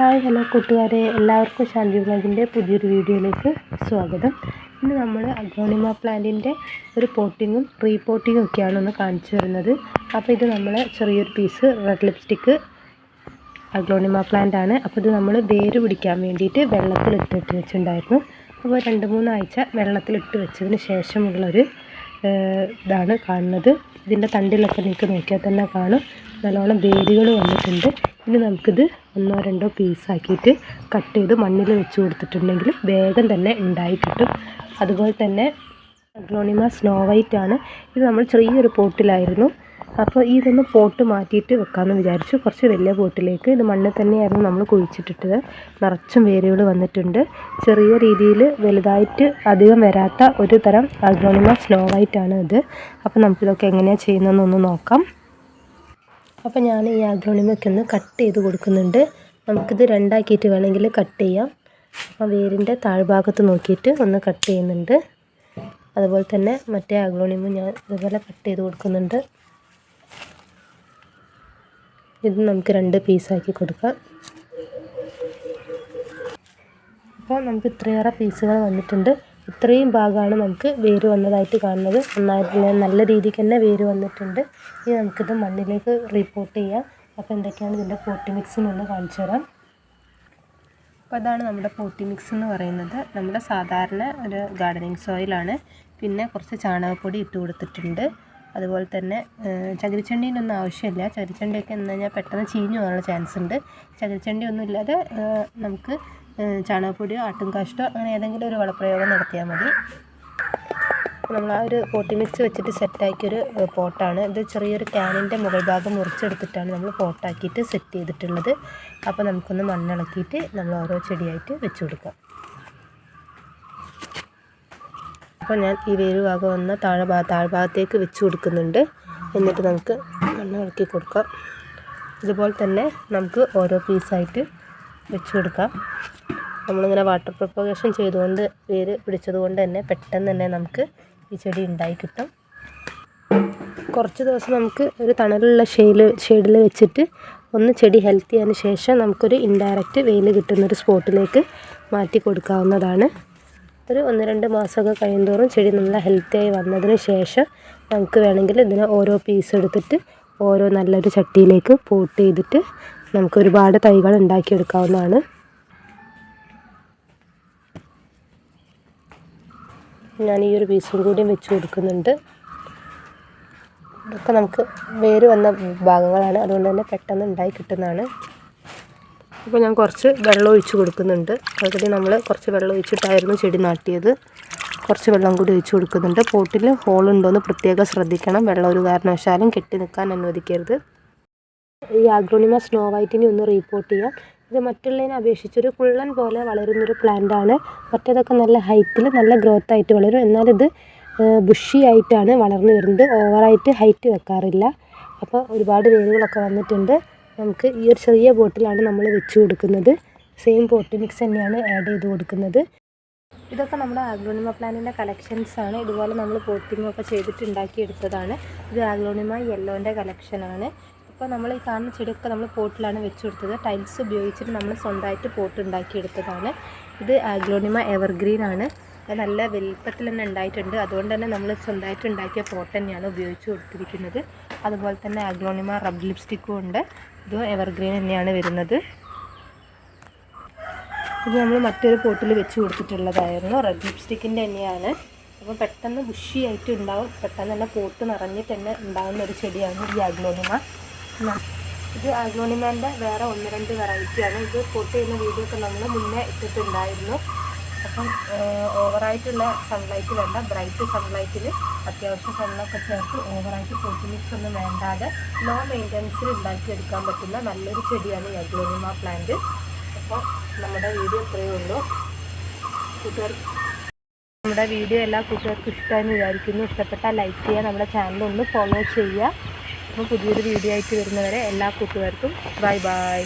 Hi hello കൂട്ടുകാരെ. എല്ലാവർക്കും ശാന്തി വ്ളോഗിന്റെ പുതിയൊരു വീഡിയോയിലേക്ക് സ്വാഗതം. ഇന്ന് നമ്മൾ അഗ്രോണിമ പ്ലാന്റിന്റെ ഒരു പോട്ടിങ്ങും റീപോട്ടിങ്ങും ഒക്കെയാണ് ഒന്ന് കാണിച്ചു തരുന്നത്. അപ്പോൾ ഇത് നമ്മൾ ചെറിയൊരു piece red lipstick aglaonema plant ആണ് അപ്പോൾ ഇത് നമ്മൾ വേര് പിടിക്കാൻ വേണ്ടിയിട്ട് വെള്ളത്തിൽ ഇട്ടിട്ട് വെച്ചിട്ടുണ്ടായിരുന്നു. അപ്പോൾ രണ്ട് മൂന്നാഴ്ച വെള്ളത്തിലിട്ട് വെച്ചതിന് ശേഷമുള്ളൊരു ഇതാണ് കാണുന്നത്. ഇതിന്റെ തണ്ടിലൊക്കെ നിങ്ങൾക്ക് നോക്കിയാൽ തന്നെ കാണും. നല്ലോണം വേരുകൾ വന്നിട്ടുണ്ട്. ഇനി നമുക്കിത് ഒന്നോ രണ്ടോ പീസാക്കിയിട്ട് കട്ട് ചെയ്ത് മണ്ണിൽ വെച്ച് കൊടുത്തിട്ടുണ്ടെങ്കിൽ വേഗം തന്നെ ഉണ്ടായി കിട്ടും. അതുപോലെ തന്നെ അഗ്ലോണിമ സ്നോ വൈറ്റ് ആണ്. ഇത് നമ്മൾ ചെറിയൊരു പോട്ടിലായിരുന്നു. അപ്പോൾ ഇതൊന്ന് പോട്ട് മാറ്റിയിട്ട് വെക്കാമെന്ന് വിചാരിച്ചു. കുറച്ച് വലിയ പോട്ടിലേക്ക് ഇത് മണ്ണിൽ തന്നെയായിരുന്നു നമ്മൾ കുഴിച്ചിട്ടിട്ടത്. നിറച്ചും വേരുകൾ വന്നിട്ടുണ്ട്. ചെറിയ രീതിയിൽ വലുതായിട്ട് അധികം വരാത്ത ഒരു തരം അഗ്രോണിമ സ്ലോ ആയിട്ടാണ് ഇത്. അപ്പോൾ നമുക്കിതൊക്കെ എങ്ങനെയാണ് ചെയ്യുന്നതെന്നൊന്ന് നോക്കാം. അപ്പോൾ ഞാൻ ഈ അഗ്രോണിമയ്ക്ക് ഒന്ന് കട്ട് ചെയ്ത് കൊടുക്കുന്നുണ്ട്. നമുക്കിത് രണ്ടാക്കിയിട്ട് വേണമെങ്കിൽ കട്ട് ചെയ്യാം. അപ്പോൾ വേരിന്റെ താഴ്ഭാഗത്ത് നോക്കിയിട്ട് ഒന്ന് കട്ട് ചെയ്യുന്നുണ്ട്. അതുപോലെ തന്നെ മറ്റേ അഗ്ലോണിമും ഞാൻ ഇതുപോലെ കട്ട് ചെയ്ത് കൊടുക്കുന്നുണ്ട്. ഇത് നമുക്ക് രണ്ട് പീസാക്കി കൊടുക്കാം. അപ്പോൾ നമുക്ക് ഇത്രയേറെ പീസുകൾ വന്നിട്ടുണ്ട്. ഇത്രയും ഭാഗമാണ് നമുക്ക് വേര് വന്നതായിട്ട് കാണുന്നത്. നന്നായിട്ട് നല്ല രീതിക്ക് തന്നെ വേര് വന്നിട്ടുണ്ട്. ഇനി നമുക്കിത് മണ്ണിലേക്ക് റിപ്പോർട്ട് ചെയ്യാം. അപ്പോൾ എന്തൊക്കെയാണ് ഇതിന്റെ പോട്ടി മിക്സ് എന്നൊന്ന് കാണിച്ചു തരാം. അപ്പോൾ അതാണ് നമ്മുടെ പോട്ടി മിക്സ് എന്ന് പറയുന്നത്. നമ്മുടെ സാധാരണ ഒരു ഗാർഡനിങ് സോയിലാണ് പിന്നെ കുറച്ച് ചാണകപ്പൊടി ഇട്ട് കൊടുത്തിട്ടുണ്ട്. അതുപോലെ തന്നെ ചകിരിച്ചണ്ടീനൊന്നും ആവശ്യമില്ല. ചകിരിച്ചണ്ടിയൊക്കെ എന്ന് കഴിഞ്ഞാൽ പെട്ടെന്ന് ചീഞ്ഞു പോകാനുള്ള ചാൻസ് ഉണ്ട്. ചകിരിച്ചണ്ടി ഒന്നും ഇല്ലാതെ നമുക്ക് ചാണകപ്പൊടിയോ ആട്ടുംകാഷ്ടോ അങ്ങനെ ഏതെങ്കിലും ഒരു വളപ്രയോഗം നടത്തിയാൽ മതി. നമ്മൾ ആ ഒരു പോട്ടി മിക്സ് വെച്ചിട്ട് സെറ്റാക്കിയൊരു പോട്ടാണ്. ഇത് ചെറിയൊരു ക്യാനിന്റെ മുകൾ ഭാഗം മുറിച്ചെടുത്തിട്ടാണ് നമ്മൾ പോട്ടാക്കിയിട്ട് സെറ്റ് ചെയ്തിട്ടുള്ളത്. അപ്പോൾ നമുക്കൊന്ന് മണ്ണിളക്കിയിട്ട് നമ്മൾ ഓരോ ചെടിയായിട്ട് വെച്ച് കൊടുക്കാം. അപ്പോൾ ഞാൻ ഈ വേര് ഭാഗം ഒന്ന് താഴെ താഴ്ഭാഗത്തേക്ക് വെച്ച് കൊടുക്കുന്നുണ്ട്. എന്നിട്ട് നമുക്ക് മണ്ണ് ഇളക്കി കൊടുക്കാം. ഇതുപോലെ തന്നെ നമുക്ക് ഓരോ പീസായിട്ട് വെച്ച് കൊടുക്കാം. നമ്മളിങ്ങനെ വാട്ടർ പ്രൊപ്പഗേഷൻ ചെയ്തുകൊണ്ട് വേര് പിടിച്ചതുകൊണ്ട് തന്നെ പെട്ടെന്ന് തന്നെ നമുക്ക് ഈ ചെടി ഉണ്ടായി കിട്ടും. കുറച്ച് ദിവസം നമുക്ക് ഒരു തണലുള്ള ഷെയിൽ ഷെയ്ഡിൽ വെച്ചിട്ട് ഒന്ന് ചെടി ഹെൽത്തി ആയതിനു ശേഷം നമുക്കൊരു ഇൻഡയറക്റ്റ് വെയിൽ കിട്ടുന്നൊരു സ്പോട്ടിലേക്ക് മാറ്റി കൊടുക്കാവുന്നതാണ്. ഒരു ഒന്ന് രണ്ട് മാസമൊക്കെ കഴിയുന്തോറും ചെടി നല്ല ഹെൽത്തിയായി വന്നതിന് ശേഷം നമുക്ക് വേണമെങ്കിൽ ഇതിനെ ഓരോ പീസ് എടുത്തിട്ട് ഓരോ നല്ലൊരു ചട്ടിയിലേക്ക് പോട്ട് ചെയ്തിട്ട് നമുക്ക് ഒരുപാട് തൈകൾ ഉണ്ടാക്കിയെടുക്കാവുന്നതാണ്. ഞാൻ ഈ ഒരു പീസും കൂടിയും വെച്ച് കൊടുക്കുന്നുണ്ട്. ഇതൊക്കെ നമുക്ക് വേര് വന്ന ഭാഗങ്ങളാണ്. അതുകൊണ്ട് തന്നെ പെട്ടെന്ന് ഉണ്ടായി കിട്ടുന്നതാണ്. അപ്പോൾ ഞാൻ കുറച്ച് വെള്ളം ഒഴിച്ച് കൊടുക്കുന്നുണ്ട്. ഓൾറെഡി നമ്മൾ കുറച്ച് വെള്ളം ഒഴിച്ചിട്ടായിരുന്നു ചെടി നാട്ടിയത്. കുറച്ച് വെള്ളം കൂടി ഒഴിച്ച് കൊടുക്കുന്നുണ്ട്. പോട്ടിൽ ഹോളുണ്ടോയെന്ന് പ്രത്യേകം ശ്രദ്ധിക്കണം. വെള്ളം ഒരു കാരണവശാലും കെട്ടി നിൽക്കാൻ അനുവദിക്കരുത്. ഈ ആഗ്രോണിമ സ്നോ വൈറ്റിനെ ഒന്ന് റീപ്പോർട്ട് ചെയ്യാം. ഇത് മറ്റുള്ളതിനെ അപേക്ഷിച്ചൊരു കുള്ളൻ പോലെ വളരുന്നൊരു ആണ്. മറ്റേതൊക്കെ നല്ല ഹൈറ്റിൽ നല്ല ഗ്രോത്ത് ആയിട്ട് വളരും. എന്നാലിത് ബുഷി ആയിട്ടാണ് വളർന്നു വരുന്നത്. ഓവറായിട്ട് ഹൈറ്റ് വെക്കാറില്ല. അപ്പോൾ ഒരുപാട് വേരുകളൊക്കെ വന്നിട്ടുണ്ട്. നമുക്ക് ഈ ഒരു ചെറിയ ബോട്ടിലാണ് നമ്മൾ വെച്ച് കൊടുക്കുന്നത്. സെയിം പോട്ട് മിക്സ് തന്നെയാണ് ആഡ് ചെയ്ത് കൊടുക്കുന്നത്. ഇതൊക്കെ നമ്മുടെ ആഗ്ലോണിമ പ്ലാന്റിന്റെ കളക്ഷൻസ് ആണ്. ഇതുപോലെ നമ്മൾ പോട്ടിങ്ങൊക്കെ ചെയ്തിട്ടുണ്ടാക്കിയെടുത്തതാണ് ഇത് ആഗ്ലോണിമ യെല്ലോന്റെ കളക്ഷനാണ് ഇപ്പോൾ നമ്മൾ ഈ കാണുന്ന ചെടിയൊക്കെ നമ്മൾ പോട്ടിലാണ് വെച്ച് കൊടുത്തത് ടൈൽസ് ഉപയോഗിച്ചിട്ട് നമ്മൾ സ്വന്തമായിട്ട് പോട്ട് ഉണ്ടാക്കിയെടുത്തതാണ്. ഇത് ആഗ്ലോണിമ എവർഗ്രീൻ ആണ്. നല്ല വലിപ്പത്തിൽ തന്നെ ഉണ്ടായിട്ടുണ്ട്. അതുകൊണ്ട് തന്നെ നമ്മൾ സ്വന്തമായിട്ട് ഉണ്ടാക്കിയ പോട്ട് തന്നെയാണ് ഉപയോഗിച്ച് കൊടുത്തിരിക്കുന്നത്. അതുപോലെ തന്നെ ആഗ്ലോണിമ റബ് ലിപ്സ്റ്റിക്കും ഉണ്ട്. ഇതും എവർഗ്രീൻ തന്നെയാണ് വരുന്നത്. ഇത് നമ്മൾ മറ്റൊരു പോട്ടിൽ വെച്ച് കൊടുത്തിട്ടുള്ളതായിരുന്നു. റെഡ് ലിപ്സ്റ്റിക്കിന്റെ തന്നെയാണ്. അപ്പോൾ പെട്ടെന്ന് ബുഷിയായിട്ട് ഉണ്ടാവും. പെട്ടെന്ന് തന്നെ പോട്ട് നിറഞ്ഞിട്ട് തന്നെ ഉണ്ടാകുന്ന ഒരു ചെടിയാണ് ഈ ആഗ്ലോണിമ ഇത് അഗ്നോണിമാന്റെ വേറെ ഒന്ന് രണ്ട് വെറൈറ്റിയാണ് ഇത് പോട്ട് ചെയ്യുന്ന വീഡിയോ ഒക്കെ നമ്മൾ മുന്നേ ഇട്ടിട്ടുണ്ടായിരുന്നു. അപ്പം ഓവറായിട്ടുള്ള സൺലൈറ്റ് വേണ്ട ബ്രൈറ്റ് സൺലൈറ്റിൽ അത്യാവശ്യം സണ്ണൊക്കെ ചേർത്ത് ഓവറായിട്ട് പോട്ടി മിക്സ് ഒന്നും വേണ്ടാതെ ലോ മെയിന്റനൻസിൽ ഉണ്ടാക്കിയെടുക്കാൻ പറ്റുന്ന നല്ലൊരു ചെടിയാണ് യഗ്ലോണിമ പ്ലാന്റ് അപ്പോൾ നമ്മുടെ വീഡിയോ ഇത്രയേ ഉള്ളൂ. കൂട്ടുകാർ നമ്മുടെ വീഡിയോ എല്ലാ കൂട്ടുകാർക്കും ഇഷ്ടമായി വിചാരിക്കുന്നു. ഇഷ്ടപ്പെട്ടാൽ ലൈക്ക് ചെയ്യുക നമ്മുടെ ചാനൽ ഒന്ന് ഫോളോ ചെയ്യുക. അപ്പോൾ പുതിയൊരു വീഡിയോ ആയിട്ട് വരുന്നവരെ എല്ലാ കൂട്ടുകാർക്കും ബൈ ബൈ